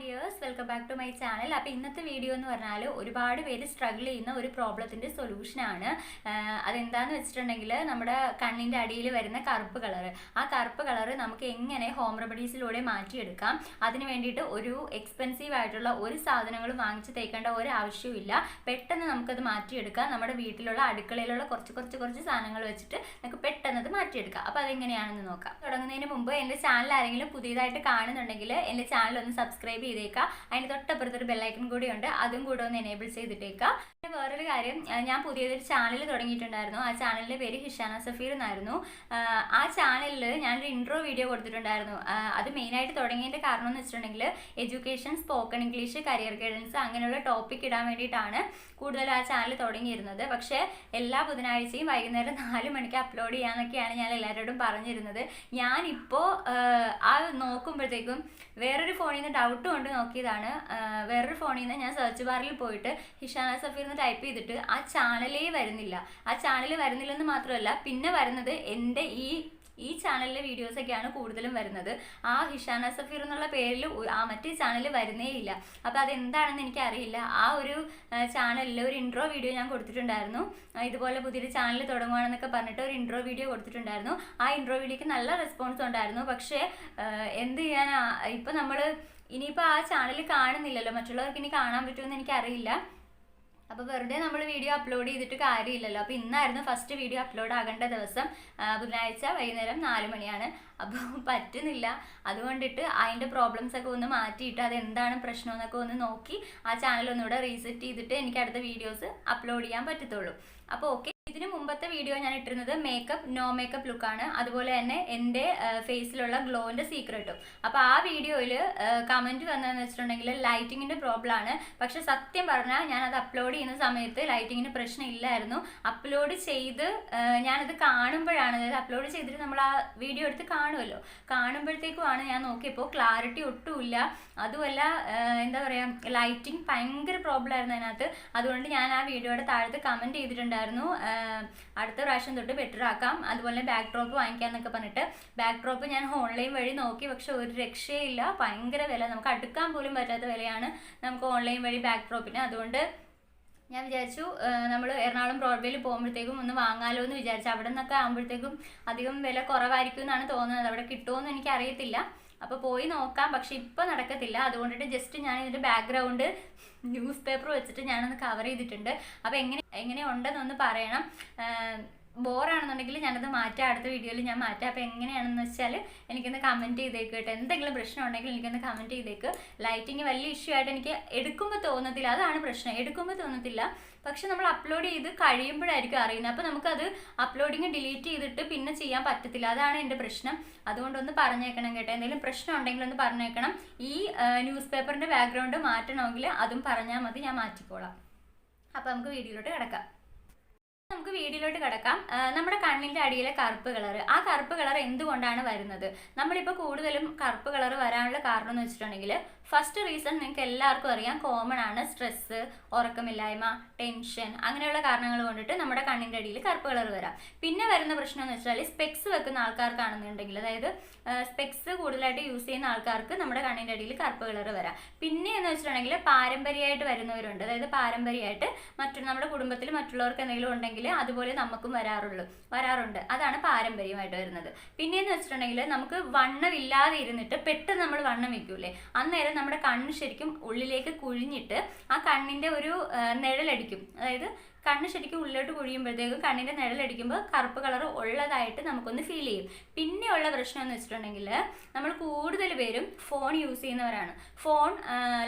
Dears welcome back to my channel അപ്പോൾ ഇന്നത്തെ video എന്ന് പറഞ്ഞാൽ ഒരുപാട് പേര് സ്ട്രഗിൾ ചെയ്യുന്ന ഒരു പ്രോബ്ലത്തിന്റെ സൊല്യൂഷനാണ് അതെന്താന്ന് വെച്ചിട്ടുണ്ടെങ്കിൽ നമ്മുടെ കണ്ണിന്റെ അടിയിൽ വരുന്ന കറുപ്പ് കളർ ആ കറുപ്പ് കളർ നമുക്ക് എങ്ങനെ ഹോം റെമഡീസിലൂടെ മാറ്റിയെടുക്കാം? അതിന് വേണ്ടിയിട്ട് ഒരു എക്സ്പെൻസീവ് ആയിട്ടുള്ള ഒരു സാധനങ്ങളും വാങ്ങിച്ച് തേക്കേണ്ട ഒരു ആവശ്യവുമില്ല. പെട്ടെന്ന് നമുക്കത് മാറ്റിയെടുക്കാം. നമ്മുടെ വീട്ടിലുള്ള അടുക്കളയിലുള്ള കുറച്ച് കുറച്ച് കുറച്ച് സാധനങ്ങൾ വെച്ചിട്ട് നമുക്ക് പെട്ടെന്ന് അത് മാറ്റിയെടുക്കാം. അപ്പോൾ അതെങ്ങനെയാണെന്ന് നോക്കാം. തുടങ്ങുന്നതിന് മുമ്പ് എന്റെ ചാനൽ ആരെങ്കിലും പുതിയതായിട്ട് കാണുന്നുണ്ടെങ്കിൽ എന്റെ ചാനൽ ഒന്ന് സബ്സ്ക്രൈബ് ചെയ്തേക്കുക അതിന് തൊട്ടപ്പുറത്തൊരു ബെല്ലൈക്കൺ കൂടിയുണ്ട്. അതും കൂടെ ഒന്ന് എനേബിൾ ചെയ്തിട്ടേക്കുക പിന്നെ വേറൊരു കാര്യം ഞാൻ പുതിയതൊരു ചാനൽ തുടങ്ങിയിട്ടുണ്ടായിരുന്നു. ആ ചാനലിന്റെ പേര് ഹിഷാന സഫീർ എന്നായിരുന്നു. ആ, ചാനലിൽ ഞാനൊരു ഇൻട്രോ വീഡിയോ കൊടുത്തിട്ടുണ്ടായിരുന്നു. അത് മെയിനായിട്ട് തുടങ്ങിയതിന്റെ കാരണം എന്ന് വെച്ചിട്ടുണ്ടെങ്കിൽ education spoken English career guidance അങ്ങനെയുള്ള ടോപ്പിക് ഇടാൻ വേണ്ടിയിട്ടാണ്. കൂടുതൽ ആ ചാനൽ തുടങ്ങിയിരുന്നത്. പക്ഷേ എല്ലാ ബുധനാഴ്ചയും വൈകുന്നേരം നാല് മണിക്ക് അപ്ലോഡ് ചെയ്യാന്നൊക്കെയാണ് ഞാൻ എല്ലാവരോടും പറഞ്ഞിരുന്നത്. ഞാനിപ്പോൾ ആ നോക്കുമ്പോഴത്തേക്കും വേറൊരു ഫോണിൽ നിന്ന് ഡൗട്ട് കൊണ്ട് നോക്കിയതാണ്. വേറൊരു ഫോണിൽ നിന്ന് ഞാൻ സെർച്ച് ബാറിൽ പോയിട്ട് ഹിഷാന സഫീർ എന്ന് ടൈപ്പ് ചെയ്തിട്ട് ആ ചാനലേ വരുന്നില്ല. ആ ചാനൽ വരുന്നില്ലെന്ന് മാത്രമല്ല പിന്നെ വരുന്നത് എന്റെ ഈ ഈ ചാനലിലെ വീഡിയോസൊക്കെയാണ് കൂടുതലും വരുന്നത്. ആ ഹിഷാന സഫീർ എന്നുള്ള പേരിൽ ആ മറ്റേ ചാനൽ വരുന്നേ ഇല്ല. അപ്പോൾ അതെന്താണെന്ന് എനിക്കറിയില്ല. ആ ഒരു ചാനലിൽ ഒരു ഇൻട്രോ വീഡിയോ ഞാൻ കൊടുത്തിട്ടുണ്ടായിരുന്നു. ഇതുപോലെ പുതിയൊരു ചാനൽ തുടങ്ങുകയാണെന്നൊക്കെ പറഞ്ഞിട്ട് ഒരു ഇൻട്രോ വീഡിയോ കൊടുത്തിട്ടുണ്ടായിരുന്നു. ആ ഇൻട്രോ വീഡിയോക്ക് നല്ല റെസ്പോൺസ് ഉണ്ടായിരുന്നു. പക്ഷേ എന്ത് ചെയ്യാനാ? ഇപ്പം നമ്മൾ ഇനിയിപ്പോൾ ആ ചാനൽ കാണുന്നില്ലല്ലോ. മറ്റുള്ളവർക്ക് ഇനി കാണാൻ പറ്റുമെന്ന് എനിക്കറിയില്ല. അപ്പോൾ വെറുതെ നമ്മൾ വീഡിയോ അപ്ലോഡ് ചെയ്തിട്ട് കാര്യമില്ലല്ലോ. അപ്പോൾ ഇന്നായിരുന്നു ഫസ്റ്റ് വീഡിയോ അപ്ലോഡ് ആകേണ്ട ദിവസം. ബുധനാഴ്ച വൈകുന്നേരം നാല് മണിയാണ്. അപ്പോൾ പറ്റുന്നില്ല. അതുകൊണ്ടിട്ട് അതിന്റെ പ്രോബ്ലംസ് ഒക്കെ ഒന്ന് മാറ്റിയിട്ട് അത് എന്താണ് പ്രശ്നം എന്നൊക്കെ ഒന്ന് നോക്കി ആ ചാനൽ ഒന്നുകൂടെ റീസെറ്റ് ചെയ്തിട്ട് എനിക്ക് അടുത്ത വീഡിയോസ് അപ്ലോഡ് ചെയ്യാൻ പറ്റത്തുള്ളൂ. അപ്പോൾ ഓക്കെ ഇതിന് മുമ്പത്തെ വീഡിയോ ഞാൻ ഇട്ടിരുന്നത് മേക്കപ്പ് നോ മേക്കപ്പ് ലുക്കാണ് അതുപോലെ തന്നെ എന്റെ ഫേസിലുള്ള ഗ്ലോന്റെ സീക്രട്ടും അപ്പോൾ ആ വീഡിയോയിൽ കമന്റ് വന്നതെന്ന് വെച്ചിട്ടുണ്ടെങ്കിൽ ലൈറ്റിങ്ങിന്റെ പ്രോബ്ലം ആണ്. പക്ഷെ സത്യം പറഞ്ഞാൽ ഞാനത് അപ്ലോഡ് ചെയ്യുന്ന സമയത്ത് ലൈറ്റിങ്ങിന് പ്രശ്നം ഇല്ലായിരുന്നു അപ്ലോഡ് ചെയ്ത് ഞാനത് കാണുമ്പോഴാണ് അതായത് അപ്ലോഡ് ചെയ്തിട്ട് നമ്മൾ ആ വീഡിയോ എടുത്ത് കാണുമല്ലോ. കാണുമ്പോഴത്തേക്കുമാണ് ഞാൻ നോക്കിയപ്പോൾ ക്ലാരിറ്റി ഒട്ടുമില്ല. അതുമല്ല എന്താ പറയുക ലൈറ്റിംഗ് ഭയങ്കര പ്രോബ്ലം ആയിരുന്നു അതിനകത്ത്. അതുകൊണ്ട് ഞാൻ ആ വീഡിയോയുടെ താഴത്ത് കമന്റ് ചെയ്തിട്ടുണ്ടായിരുന്നു. അടുത്ത പ്രാവശ്യം തൊട്ട് ബെറ്റർ ആക്കാം. അതുപോലെ ബാക്ക് ഡ്രോപ്പ് വാങ്ങിക്കാന്നൊക്കെ പറഞ്ഞിട്ട് ബാക്ക് ഡ്രോപ്പ് ഞാൻ ഓൺലൈൻ വഴി നോക്കി. പക്ഷെ ഒരു രക്ഷയില്ല. ഭയങ്കര വില. നമുക്ക് അടുക്കാൻ പോലും പറ്റാത്ത വിലയാണ് നമുക്ക് ഓൺലൈൻ വഴി ബാക്ക് ഡ്രോപ്പിന് അതുകൊണ്ട് ഞാൻ വിചാരിച്ചു നമ്മൾ എറണാകുളം ബ്രോഡ്വേയിൽ പോകുമ്പോഴത്തേക്കും ഒന്ന് വാങ്ങാലോ എന്ന് വിചാരിച്ചു. അവിടെ നിന്നൊക്കെ ആകുമ്പോഴത്തേക്കും അധികം വില കുറവായിരിക്കും എന്നാണ് തോന്നുന്നത്. അവിടെ കിട്ടുമോ എന്ന് എനിക്ക് അറിയത്തില്ല അപ്പോൾ പോയി നോക്കാം. പക്ഷെ ഇപ്പോൾ നടക്കത്തില്ല. അതുകൊണ്ടിട്ട് ജസ്റ്റ് ഞാൻ ഇതിന്റെ ബാക്ക്ഗ്രൗണ്ട് ന്യൂസ് പേപ്പർ വെച്ചിട്ട് ഞാനൊന്ന് കവർ ചെയ്തിട്ടുണ്ട്. അപ്പോൾ എങ്ങനെ എങ്ങനെ ഉണ്ടെന്നൊന്ന് പറയണം ബോറാണെന്നുണ്ടെങ്കിൽ ഞാനത് മാറ്റാം അടുത്ത വീഡിയോയിൽ ഞാൻ മാറ്റാം. അപ്പോൾ എങ്ങനെയാണെന്ന് വെച്ചാൽ എനിക്കൊന്ന് കമന്റ് ചെയ്തേക്ക് കേട്ടോ. എന്തെങ്കിലും പ്രശ്നം ഉണ്ടെങ്കിൽ എനിക്കൊന്ന് കമന്റ് ചെയ്തേക്ക്. ലൈറ്റിങ് വലിയ ഇഷ്യൂ ആയിട്ട് എനിക്ക് എടുക്കുമ്പോൾ തോന്നത്തില്ല. അതാണ് പ്രശ്നം. എടുക്കുമ്പോൾ തോന്നത്തില്ല. പക്ഷെ നമ്മൾ അപ്ലോഡ് ചെയ്ത് കഴിയുമ്പോഴായിരിക്കും അറിയുന്നത്. അപ്പോൾ നമുക്കത് അപ്ലോഡിങ് ഡിലീറ്റ് ചെയ്തിട്ട് പിന്നെ ചെയ്യാൻ പറ്റത്തില്ല. അതാണ് എന്റെ പ്രശ്നം. അതുകൊണ്ടൊന്ന് പറഞ്ഞേക്കണം കേട്ടോ. എന്തെങ്കിലും പ്രശ്നം ഉണ്ടെങ്കിൽ ഒന്ന് പറഞ്ഞേക്കണം. ഈ ന്യൂസ് പേപ്പറിന്റെ ബാക്ക്ഗ്രൗണ്ട് മാറ്റണമെങ്കിൽ അതും പറഞ്ഞാൽ മതി. ഞാൻ മാറ്റിക്കോളാം. അപ്പോൾ നമുക്ക് വീഡിയോയിലോട്ട് കിടക്കാം. നമുക്ക് വീഡിയോയിലോട്ട് കിടക്കാം. നമ്മുടെ കണ്ണിന്റെ അടിയിലെ കറുപ്പ് കളർ. ആ കറുപ്പ് കളർ എന്തുകൊണ്ടാണ് വരുന്നത്? നമ്മളിപ്പോൾ കൂടുതലും കറുപ്പ് കളർ വരാനുള്ള കാരണം എന്ന് വെച്ചിട്ടുണ്ടെങ്കിൽ ഫസ്റ്റ് റീസൺ നിങ്ങൾക്ക് എല്ലാവർക്കും അറിയാം കോമൺ ആണ് സ്ട്രെസ്സ് ഉറക്കമില്ലായ്മ ടെൻഷൻ അങ്ങനെയുള്ള കാരണങ്ങൾ കൊണ്ടിട്ട് നമ്മുടെ കണ്ണിന്റെ അടിയിൽ കറുപ്പ് കളർ വരാം. പിന്നെ വരുന്ന പ്രശ്നം എന്ന് വെച്ചാൽ സ്പെക്സ് വെക്കുന്ന ആൾക്കാർക്കാണെന്നുണ്ടെങ്കിൽ അതായത് സ്പെക്സ് കൂടുതലായിട്ട് യൂസ് ചെയ്യുന്ന ആൾക്കാർക്ക് നമ്മുടെ കണ്ണിന്റെ അടിയിൽ കറുപ്പ് കളർ വരാം. പിന്നെ എന്ന് വെച്ചിട്ടുണ്ടെങ്കിൽ പാരമ്പര്യമായിട്ട് വരുന്നവരുണ്ട്. അതായത് പാരമ്പര്യമായിട്ട് മറ്റു നമ്മുടെ കുടുംബത്തിൽ മറ്റുള്ളവർക്ക് എന്തെങ്കിലും ഉണ്ടെങ്കിൽ അതുപോലെ നമുക്കും വരാറുള്ളൂ വരാറുണ്ട്. അതാണ് പാരമ്പര്യമായിട്ട് വരുന്നത്. പിന്നെ എന്ന് വെച്ചിട്ടുണ്ടെങ്കിൽ നമുക്ക് വണ്ണമില്ലാതെ ഇരുന്നിട്ട് പെട്ടെന്ന് നമ്മൾ വണ്ണം വെക്കൂലേ അന്നേരം നമ്മുടെ കണ്ണ് ശരിക്കും ഉള്ളിലേക്ക് കുഴിഞ്ഞിട്ട് ആ കണ്ണിന്റെ ഒരു നിഴലടിക്കും. അതായത് കണ്ണ് ശരിക്കും ഉള്ളിലോട്ട് കുഴിയുമ്പോഴത്തേക്കും കണ്ണിന്റെ നിഴലടിക്കുമ്പോൾ കറുപ്പ് കളർ ഉള്ളതായിട്ട് നമുക്കൊന്ന് ഫീൽ ചെയ്യും. പിന്നെയുള്ള പ്രശ്നം എന്ന് വെച്ചിട്ടുണ്ടെങ്കിൽ നമ്മൾ കൂടുതൽ പേരും ഫോൺ യൂസ് ചെയ്യുന്നവരാണ്. ഫോൺ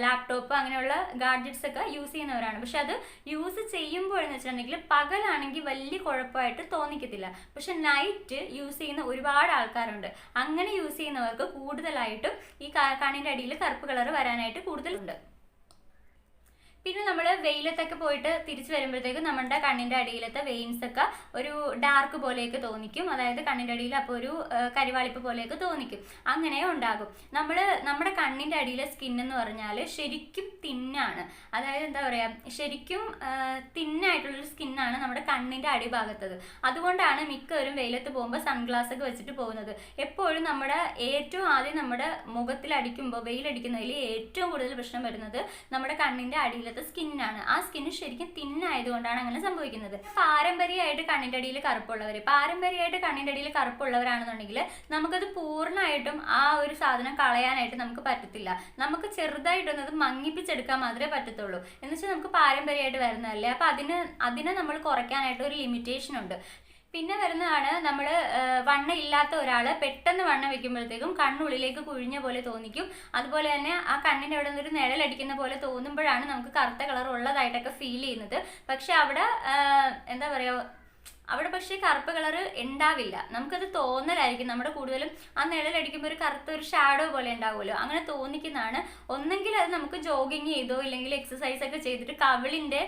ലാപ്ടോപ്പ് അങ്ങനെയുള്ള ഗാഡ്ജറ്റ്സ് ഒക്കെ യൂസ് ചെയ്യുന്നവരാണ്. പക്ഷെ അത് യൂസ് ചെയ്യുമ്പോഴെന്ന് വെച്ചിട്ടുണ്ടെങ്കിൽ പകലാണെങ്കിൽ വലിയ കുഴപ്പമായിട്ട് തോന്നിക്കത്തില്ല. പക്ഷെ നൈറ്റ് യൂസ് ചെയ്യുന്ന ഒരുപാട് ആൾക്കാരുണ്ട്. അങ്ങനെ യൂസ് ചെയ്യുന്നവർക്ക് കൂടുതലായിട്ടും ഈ കണ്ണിന്റെ അടിയിൽ കറുപ്പ് കളർ വരാനായിട്ട് കൂടുതലുണ്ട് പിന്നെ നമ്മൾ വെയിലത്തൊക്കെ പോയിട്ട് തിരിച്ചു വരുമ്പോഴത്തേക്കും നമ്മുടെ കണ്ണിന്റെ അടിയിലത്തെ വെയിൻസ് ഒക്കെ ഒരു ഡാർക്ക് പോലെയൊക്കെ തോന്നിക്കും. അതായത് കണ്ണിന്റെ അടിയിൽ അപ്പോൾ ഒരു കരിവാളിപ്പ് പോലെയൊക്കെ തോന്നിക്കും. അങ്ങനെ ഉണ്ടാകും. നമ്മൾ നമ്മുടെ കണ്ണിന്റെ അടിയിലെ സ്കിൻ എന്ന് പറഞ്ഞാൽ ശരിക്കും തിന്നാണ്. അതായത് എന്താ പറയുക ശരിക്കും തിന്നായിട്ടുള്ളൊരു സ്കിന്നാണ് നമ്മുടെ കണ്ണിന്റെ അടിഭാഗത്തത്. അതുകൊണ്ടാണ് മിക്കവരും വെയിലത്ത് പോകുമ്പോൾ സൺഗ്ലാസ് ഒക്കെ വെച്ചിട്ട് പോകുന്നത്. എപ്പോഴും നമ്മുടെ ഏറ്റവും ആദ്യം നമ്മുടെ മുഖത്തിലടിക്കുമ്പോൾ വെയിലടിക്കുന്നതിൽ ഏറ്റവും കൂടുതൽ പ്രശ്നം വരുന്നത് നമ്മുടെ കണ്ണിന്റെ അടിയിലത്തെ സ്കിന്നാണ്. ആ സ്കിന്ന് ശരിക്കും തിന്നായതുകൊണ്ടാണ് അങ്ങനെ സംഭവിക്കുന്നത്. പാരമ്പര്യമായിട്ട് കണ്ണിന്റെ അടിയിൽ കറുപ്പുള്ളവർ പാരമ്പര്യമായിട്ട് കണ്ണിന്റെ അടിയിൽ കറുപ്പുള്ളവരാണെന്നുണ്ടെങ്കിൽ നമുക്കത് പൂർണമായിട്ടും ആ ഒരു സാധനം കളയാനായിട്ട് നമുക്ക് പറ്റത്തില്ല. നമുക്ക് ചെറുതായിട്ടൊന്നും അത് മങ്ങിപ്പിച്ചെടുക്കാൻ മാത്രമേ പറ്റത്തുള്ളൂ. എന്ന് വെച്ചാൽ നമുക്ക് പാരമ്പര്യമായിട്ട് വരുന്നതല്ലേ? അപ്പോൾ അതിന് അതിനെ നമ്മൾ കുറയ്ക്കാനായിട്ട് ഒരു ലിമിറ്റേഷൻ ഉണ്ട്. പിന്നെ വരുന്നതാണ് നമ്മൾ വണ്ണ ഇല്ലാത്ത ഒരാൾ പെട്ടെന്ന് വണ്ണ വെക്കുമ്പോഴത്തേക്കും കണ്ണുള്ളിലേക്ക് കുഴിഞ്ഞ പോലെ തോന്നിക്കും. അതുപോലെ തന്നെ ആ കണ്ണിന്റെ അവിടെ നിന്നൊരു നിഴലടിക്കുന്ന പോലെ തോന്നുമ്പോഴാണ് നമുക്ക് കറുത്ത കളർ ഉള്ളതായിട്ടൊക്കെ ഫീൽ ചെയ്യുന്നത്. പക്ഷെ അവിടെ എന്താ പറയുക അവിടെ പക്ഷേ കറുപ്പ് കളർ ഉണ്ടാവില്ല. നമുക്കത് തോന്നലായിരിക്കും. നമ്മുടെ കൂടുതലും ആ നിഴലടിക്കുമ്പോൾ ഒരു കറുത്ത ഒരു ഷാഡോ പോലെ ഉണ്ടാവുമല്ലോ. അങ്ങനെ തോന്നിക്കുന്നതാണ്. ഒന്നെങ്കിൽ അത് നമുക്ക് ജോഗിങ് ചെയ്തോ ഇല്ലെങ്കിൽ എക്സസൈസ് ഒക്കെ ചെയ്തിട്ട് കവിളിന്റെ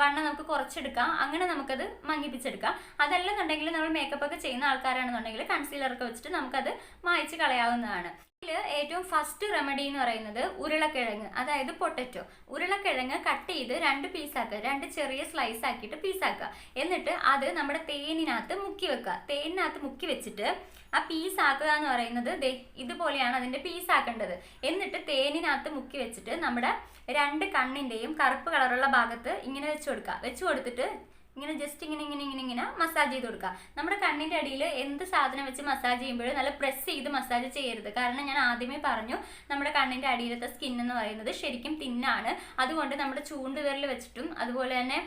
വണ്ണം നമുക്ക് കുറച്ചെടുക്കാം. അങ്ങനെ നമുക്കത് മങ്ങിപ്പിച്ചെടുക്കാം. അതല്ലെന്നുണ്ടെങ്കിൽ നമ്മൾ മേക്കപ്പ് ഒക്കെ ചെയ്യുന്ന ആൾക്കാരാണെന്നുണ്ടെങ്കിൽ കൺസീലറൊക്കെ വെച്ചിട്ട് നമുക്കത് മായ്ച്ച് കളയാവുന്നതാണ്. ഇതിൽ ഏറ്റവും ഫസ്റ്റ് റെമഡി എന്ന് പറയുന്നത് ഉരുളക്കിഴങ്ങ് അതായത് പൊട്ടറ്റോ. ഉരുളക്കിഴങ്ങ് കട്ട് ചെയ്ത് രണ്ട് പീസാക്കുക രണ്ട് ചെറിയ സ്ലൈസ് ആക്കിയിട്ട് പീസാക്കുക എന്നിട്ട് അത് നമ്മുടെ തേനിനകത്ത് മുക്കി വെക്കുക. തേനിനകത്ത് മുക്കി വെച്ചിട്ട് ആ പീസ് ആക്കുക എന്ന് പറയുന്നത് ദേ ഇതുപോലെയാണ് അതിന്റെ പീസ് ആക്കേണ്ടത്. എന്നിട്ട് തേനിനകത്ത് മുക്കി വെച്ചിട്ട് നമ്മുടെ രണ്ട് കണ്ണിന്റെയും കറുപ്പ് കളറുള്ള ഭാഗത്ത് ഇങ്ങനെ വെച്ച് കൊടുക്കുക വെച്ച് കൊടുത്തിട്ട് ഇങ്ങനെ ജസ്റ്റ് ഇങ്ങനെ ഇങ്ങനെ ഇങ്ങനെ ഇങ്ങനെ മസാജ് ചെയ്ത് കൊടുക്കുക. നമ്മുടെ കണ്ണിന്റെ അടിയിൽ എന്ത് സാധനം വെച്ച് മസാജ് ചെയ്യുമ്പോഴും നല്ല പ്രസ് ചെയ്ത് മസാജ് ചെയ്യരുത്. കാരണം ഞാൻ ആദ്യമേ പറഞ്ഞു നമ്മുടെ കണ്ണിന്റെ അടിയിലത്തെ സ്കിൻ എന്ന് പറയുന്നത് ശരിക്കും തിന്നാണ്. അതുകൊണ്ട് നമ്മുടെ ചൂണ്ടുവിരൽ വെച്ചിട്ടും അതുപോലെ തന്നെ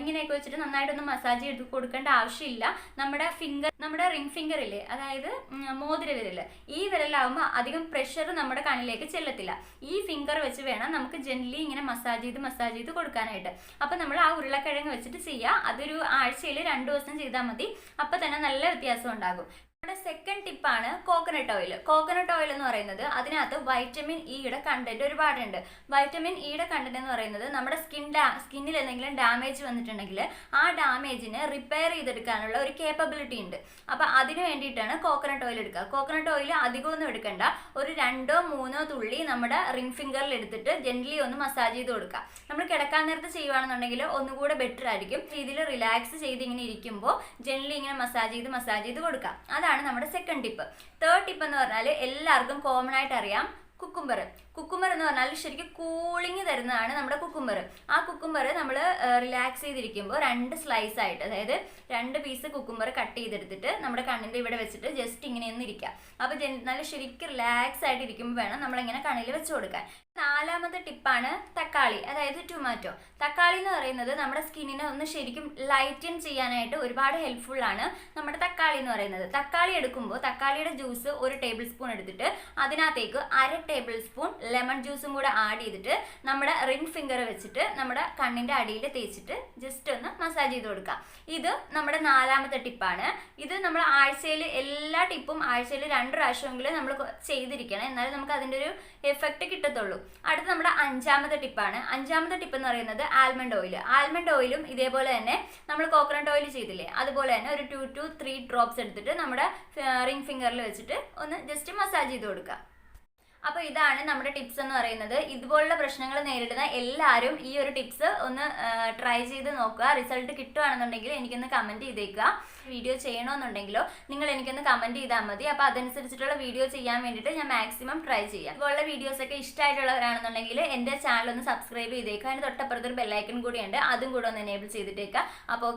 ഇങ്ങനെയൊക്കെ വെച്ചിട്ട് നന്നായിട്ടൊന്ന് മസാജ് ചെയ്ത് കൊടുക്കേണ്ട ആവശ്യമില്ല. നമ്മുടെ ഫിംഗർ നമ്മുടെ റിംഗ് ഫിംഗർ ഇല്ലേ? അതായത് മോതിര വിരൽ ഈ വിരലാവുമ്പോൾ അധികം പ്രഷർ നമ്മുടെ കണ്ണിലേക്ക് ചെല്ലത്തില്ല. ഈ ഫിംഗർ വെച്ച് വേണം നമുക്ക് ജെന്റലി ഇങ്ങനെ മസാജ് ചെയ്ത് മസാജ് ചെയ്ത് കൊടുക്കാനായിട്ട്. അപ്പോൾ നമ്മൾ ആ ഉരുളക്കിഴങ്ങ് വെച്ചിട്ട് ചെയ്യുക അതൊരു ആഴ്ചയിൽ രണ്ട് ദിവസം ചെയ്താൽ മതി. അപ്പം തന്നെ നല്ല വ്യത്യാസം ഉണ്ടാകും. നമ്മുടെ സെക്കൻഡ് ടിപ്പാണ് കോക്കനട്ട് ഓയിൽ കോക്കനട്ട് ഓയിൽ എന്ന് പറയുന്നത് അതിനകത്ത് വൈറ്റമിൻ ഇയുടെ കണ്ടന്റ് ഒരുപാടുണ്ട്. വൈറ്റമിൻ ഇയുടെ കണ്ടന്റ് എന്ന് പറയുന്നത് നമ്മുടെ സ്കിൻ ഡാ സ്കിന്നിൽ എന്തെങ്കിലും ഡാമേജ് വന്നിട്ടുണ്ടെങ്കിൽ ആ ഡാമേജിനെ റിപ്പയർ ചെയ്തെടുക്കാനുള്ള ഒരു കേപ്പബിലിറ്റി ഉണ്ട്. അപ്പോൾ അതിന് വേണ്ടിയിട്ടാണ് കോക്കനട്ട് ഓയിൽ എടുക്കുക. കോക്കനട്ട് ഓയിൽ അധികമൊന്നും എടുക്കണ്ട. ഒരു രണ്ടോ മൂന്നോ തുള്ളി നമ്മുടെ റിംഗ് ഫിംഗറിൽ എടുത്തിട്ട് ജെന്റലി ഒന്ന് മസാജ് ചെയ്ത് കൊടുക്കുക. നമ്മൾ കിടക്കാൻ നേരത്ത് ചെയ്യുകയാണെന്നുണ്ടെങ്കിൽ ഒന്നുകൂടെ ബെറ്റർ ആയിരിക്കും. രീതിയിൽ റിലാക്സ് ചെയ്ത് ഇങ്ങനെ ഇരിക്കുമ്പോൾ ജെന്റലി ഇങ്ങനെ മസാജ് ചെയ്ത് മസാജ് ചെയ്ത് കൊടുക്കാം അതാണ് നമ്മുടെ സെക്കൻഡ് ടിപ്പ് തേർഡ് ടിപ്പ് എന്ന് പറഞ്ഞാൽ എല്ലാവർക്കും കോമൺ ആയിട്ട് അറിയാം കുക്കുംബർ കുക്കുംബർ എന്ന് പറഞ്ഞാൽ ശരിക്കും കൂളിംഗ് തരുന്നതാണ് നമ്മുടെ കുക്കുംബർ ആ കുക്കുംബർ നമ്മൾ റിലാക്സ് ചെയ്തിരിക്കുമ്പോൾ രണ്ട് സ്ലൈസ് ആയിട്ട് അതായത് രണ്ട് പീസ് കുക്കുംബർ കട്ട് ചെയ്തെടുത്തിട്ട് നമ്മുടെ കണ്ണിന്റെ ഇവിടെ വെച്ചിട്ട് ജസ്റ്റ് ഇങ്ങനെ ഒന്ന് ഇരിക്കുക. അപ്പോൾ നല്ല ശരിക്കും റിലാക്സ് ആയിട്ട് ഇരിക്കുമ്പോൾ വേണം നമ്മളിങ്ങനെ കണ്ണിൽ വെച്ച് കൊടുക്കാൻ. നാലാമത്തെ ടിപ്പാണ് തക്കാളി അതായത് ടൊമാറ്റോ തക്കാളി എന്ന് പറയുന്നത് നമ്മുടെ സ്കിന്നിനെ ഒന്ന് ശരിക്കും ലൈറ്റൻ ചെയ്യാനായിട്ട് ഒരുപാട് ഹെൽപ്ഫുൾ ആണ് നമ്മുടെ തക്കാളി എന്ന് പറയുന്നത്. തക്കാളി എടുക്കുമ്പോൾ തക്കാളിയുടെ ജ്യൂസ് ഒരു ടേബിൾ സ്പൂൺ എടുത്തിട്ട് അതിനകത്തേക്ക് അര ടേബിൾ സ്പൂൺ ലെമൺ ജ്യൂസും കൂടെ ആഡ് ചെയ്തിട്ട് നമ്മുടെ റിംഗ് ഫിംഗർ വെച്ചിട്ട് നമ്മുടെ കണ്ണിന്റെ അടിയിൽ തേച്ചിട്ട് ജസ്റ്റ് ഒന്ന് മസാജ് ചെയ്ത് കൊടുക്കുക. ഇത് നമ്മുടെ നാലാമത്തെ ടിപ്പാണ്. ഇത് നമ്മൾ ആഴ്ചയിൽ എല്ലാ ടിപ്പും ആഴ്ചയിൽ രണ്ട് പ്രാവശ്യമെങ്കിലും നമ്മൾ ചെയ്തിരിക്കണം. എന്നാലും നമുക്ക് അതിന്റെ ഒരു എഫക്റ്റ് കിട്ടത്തുള്ളൂ. അടുത്ത നമ്മുടെ അഞ്ചാമത്തെ ടിപ്പാണ്. അഞ്ചാമത്തെ ടിപ്പ് എന്ന് പറയുന്നത് ആൽമണ്ട് ഓയിൽ. ആൽമണ്ട് ഓയിലും ഇതേപോലെ തന്നെ നമ്മൾ കോക്കനട്ട് ഓയിൽ ചെയ്തില്ലേ അതുപോലെ തന്നെ ഒരു ടു ടു ത്രീ ഡ്രോപ്സ് എടുത്തിട്ട് നമ്മുടെ റിംഗ് ഫിംഗറിൽ വെച്ചിട്ട് ഒന്ന് ജസ്റ്റ് മസാജ് ചെയ്ത് കൊടുക്കുക. അപ്പോൾ ഇതാണ് നമ്മുടെ ടിപ്സ് എന്ന് പറയുന്നത്. ഇതുപോലുള്ള പ്രശ്നങ്ങൾ നേരിടുന്ന എല്ലാവരും ഈ ഒരു ടിപ്സ് ഒന്ന് ട്രൈ ചെയ്ത് നോക്കുക. റിസൾട്ട് കിട്ടുകയാണെന്നുണ്ടെങ്കിൽ എനിക്കൊന്ന് കമന്റ് ചെയ്തേക്കുക. വീഡിയോ ചെയ്യണമെന്നുണ്ടെങ്കിലോ നിങ്ങൾ എനിക്കൊന്ന് കമന്റ് ചെയ്താൽ മതി. അപ്പോൾ അതനുസരിച്ചിട്ടുള്ള വീഡിയോ ചെയ്യാൻ വേണ്ടിയിട്ട് ഞാൻ മാക്സിമം ട്രൈ ചെയ്യാം. ഇതുപോലുള്ള വീഡിയോസ് ഒക്കെ ഇഷ്ടമായിട്ടുള്ളവരാണെന്നുണ്ടെങ്കിൽ എന്റെ ചാനൽ ഒന്ന് സബ്സ്ക്രൈബ് ചെയ്തേക്കുക. അതിന് തൊട്ടപ്പുറത്തൊരു ബെല്ലൈക്കൺ കൂടിയുണ്ട്. അതും കൂടെ ഒന്ന് എനേബിൾ ചെയ്തിട്ടേക്കുക. അപ്പോൾ ഓക്കെ